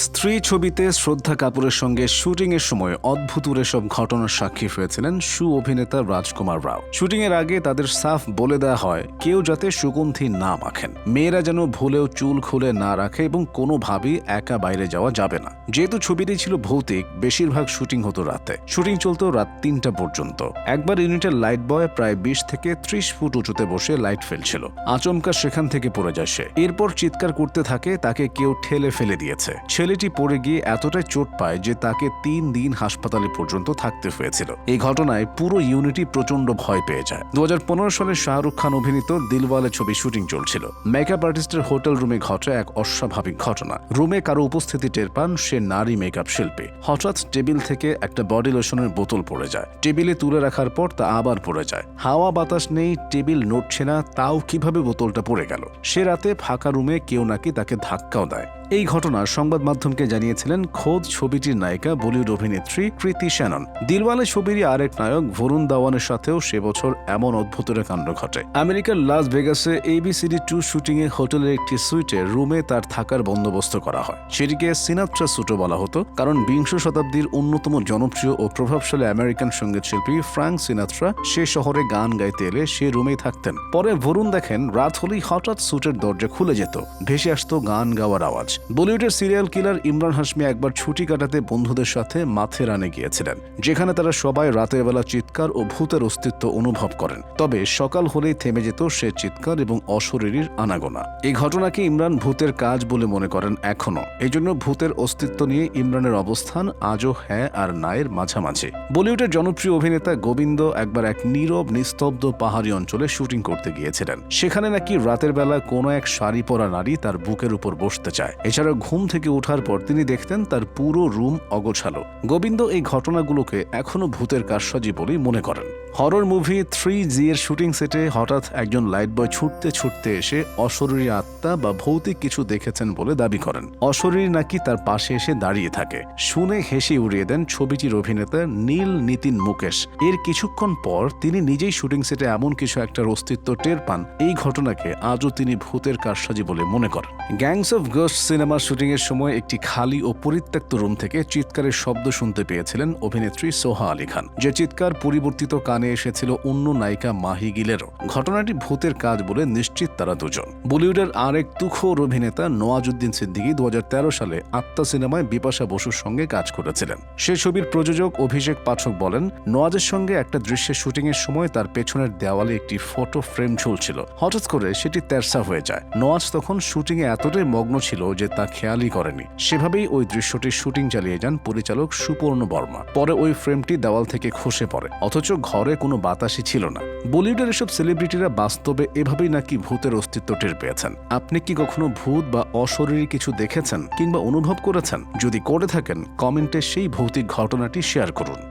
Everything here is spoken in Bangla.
স্ত্রী ছবিতে শ্রদ্ধা কাপুরের সঙ্গে শুটিং এর সময় অদ্ভুত এসব ঘটনার সাক্ষী হয়েছিলেন সু অভিনেতা রাজকুমার রাও। শুটিং এর আগে তাদের সাফ বলে দেওয়া হয়, কেউ যাতে সুগন্ধি না মাখেন। মেয়েরা যেন ভুলেও চুল খুলে না রাখে এবং কোনোভাবেই একা বাইরে যাওয়া যাবে না। যেহেতু ছবিটি ছিল ভৌতিক, বেশিরভাগ শুটিং হতো রাতে। শুটিং চলতো রাত তিনটা পর্যন্ত। একবার ইউনিটের লাইট বয় প্রায় বিশ থেকে ত্রিশ ফুট উঁচুতে বসে লাইট ফেলছিল। আচমকা সেখান থেকে পড়ে যায় সে। এরপর চিৎকার করতে থাকে, তাকে কেউ ঠেলে ফেলে দিয়েছে। ছেলেটি পড়ে গিয়ে এতটাই চোট পায় যে তাকে তিন দিন হাসপাতালে পর্যন্ত থাকতে হয়েছিল। এই ঘটনায় পুরো ইউনিটি প্রচণ্ড ভয় পেয়ে যায়। দুহাজার পনেরো সালে শাহরুখ খান অভিনীত দিলওয়ালে ছবি শুটিং চলছিল। মেকআপ আর্টিস্টের হোটেল রুমে ঘটে এক অস্বাভাবিক ঘটনা। রুমে কারও উপস্থিতি টের পান সে নারী মেকআপ শিল্পী। হঠাৎ টেবিল থেকে একটা বডি লোশনের বোতল পড়ে যায়। টেবিলে তুলে রাখার পর তা আবার পড়ে যায়। হাওয়া বাতাস নেই, টেবিল নড়ছে না, তাও কীভাবে বোতলটা পড়ে গেল? সে রাতে ফাঁকা রুমে কেউ নাকি তাকে ধাক্কাও দেয়। এই ঘটনা সংবাদ মাধ্যমকে জানিয়েছিলেন খোদ ছবিটির নায়িকা বলিউড অভিনেত্রী কৃতি শ্যানন দিলওয়ালে ছবিরই আরেক নায়ক ভরুণ দাওয়ানের সাথেও সে বছর এমন অদ্ভুতের কাণ্ড ঘটে। আমেরিকার লাস ভেগাসে এবিসিডি টু শুটিং এ হোটেলের একটি সুইটে রুমে তার থাকার বন্দোবস্ত করা হয়। সেটিকে সিনাত্রা সুটো বলা হতো, কারণ বিংশ শতাব্দীর অন্যতম জনপ্রিয় ও প্রভাবশালী আমেরিকান সংগীত শিল্পী ফ্রাঙ্ক সিনাত্রা সে শহরে গান গাইতে এলে সে রুমেই থাকতেন। পরে ভরুণ দেখেন রাত হলেই হঠাৎ সুটের দরজা খুলে যেত, ভেসে আসতো গান গাওয়ার আওয়াজ। বলিউডের সিরিয়াল কিলার ইমরান হাসমি একবার ছুটি কাটাতে বন্ধুদের সাথে মাথেরানে গিয়েছিলেন, যেখানে তারা সবাই রাতের বেলা চিৎকার ও ভূতের অস্তিত্ব অনুভব করেন। তবে সকাল হলেই থেমে যেত সে চিৎকার এবং অশরীরীর আনাগোনা। এই ঘটনাকে ইমরান ভূতের কাজ বলে মনে করেন এখনও। এই জন্য ভূতের অস্তিত্ব নিয়ে ইমরানের অবস্থান আজও হ্যাঁ আর নায়ের মাঝামাঝি। বলিউডের জনপ্রিয় অভিনেতা গোবিন্দ একবার এক নীরব, নিস্তব্ধ পাহাড়ি অঞ্চলে শুটিং করতে গিয়েছিলেন। সেখানে নাকি রাতের বেলা কোনো এক শাড়ি পরা নারী তার বুকের উপর বসতে চায়। এছাড়া ঘুম থেকে ওঠার পর তিনি দেখতেন তার পুরো রুম অগোছালো। গোবিন্দ এই ঘটনাগুলোকে এখনও ভূতের কারসাজি বলেই মনে করেন। হরর মুভি থ্রি জি এর শুটিং সেটে হঠাৎ একজন লাইট বয় ছুটতে ছুটতে এসে অশরীরী আত্মা বা ভৌতিক কিছু দেখেছেন বলে দাবি করেন। অশরীরী নাকি তার পাশে এসে দাঁড়িয়ে থাকে। শুনে হেসে উড়িয়ে দেন ছবিটির অভিনেতা নীল নিতিন মুকেশ। এর কিছুক্ষণ পর তিনি নিজেই শুটিং সেটে এমন কিছু একটার অস্তিত্ব টের পান। এই ঘটনাকে আজও তিনি ভূতের কারসাজি বলে মনে করেন। গ্যাংস অফ গোস্ট সিনেমার শুটিং এর সময় একটি খালি ও পরিত্যক্ত রুম থেকে চিৎকারের শব্দ শুনতে পেয়েছিলেন অভিনেত্রী সোহা আলী খান। যে চিৎকার পরিবর্তিত কানে এসেছিল অন্য নায়িকা মাহি গিলেরও। ঘটনাটি ভূতের কাজ বলে নিশ্চিত তারা দুজন। বলিউডের আরেক তুখোর অভিনেতা নওয়াজুদ্দিন সিদ্দিকী দু সালে আত্মা সিনেমায় বিপাশা বসুর সঙ্গে কাজ করেছিলেন। সে ছবির প্রযোজক অভিষেক পাঠক বলেন, নওয়াজের সঙ্গে একটা দৃশ্যের শুটিংয়ের সময় তার পেছনের দেওয়ালে একটি ফটো ফ্রেম ঝুলছিল। হঠাৎ করে সেটি তেরসা হয়ে যায়। নওয়াজ তখন শুটিং এ এতটাই মগ্ন ছিল যে তা খেয়ালই করেনি। সেভাবেই ওই দৃশ্যটির শুটিং চালিয়ে যান পরিচালক সুপর্ণ বর্মা। পরে ওই ফ্রেমটি দেওয়াল থেকে খসে পড়ে। অথচ ঘরে কোনো বাতাসই ছিল না। বলিউডের এসব সেলিব্রিটিরা বাস্তবে এভাবেই নাকি ভূতের অস্তিত্ব টের পেয়েছেন। আপনি কি কখনো ভূত বা অশরীরী কিছু দেখেছেন কিংবা অনুভব করেছেন? যদি করে থাকেন, কমেন্টে সেই ভৌতিক ঘটনাটি শেয়ার করুন।